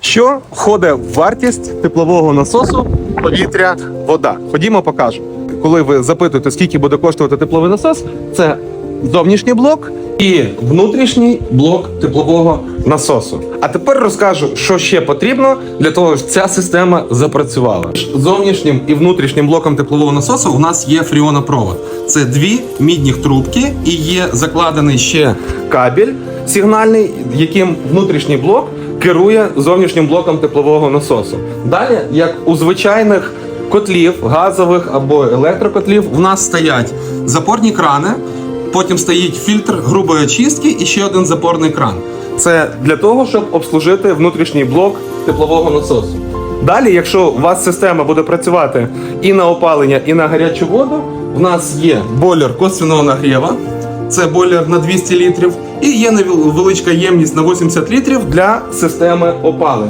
Що входить в вартість теплового насосу повітря, вода? Ходімо, покажу. Коли ви запитуєте, скільки буде коштувати тепловий насос, це зовнішній блок і внутрішній блок теплового насосу. А тепер розкажу, що ще потрібно для того, щоб ця система запрацювала. Зовнішнім і внутрішнім блоком теплового насосу у нас є фріонопровод. Це дві мідні трубки, і є закладений ще кабель сигнальний, яким внутрішній блок керує зовнішнім блоком теплового насосу. Далі, як у звичайних котлів, газових або електрокотлів, в нас стоять запорні крани, потім стоїть фільтр грубої очистки і ще один запорний кран. Це для того, щоб обслужити внутрішній блок теплового насосу. Далі, якщо у вас система буде працювати і на опалення, і на гарячу воду, в нас є бойлер косвіного нагріва, це бойлер на 200 літрів, і є невеличка ємність на 80 літрів для системи опалення.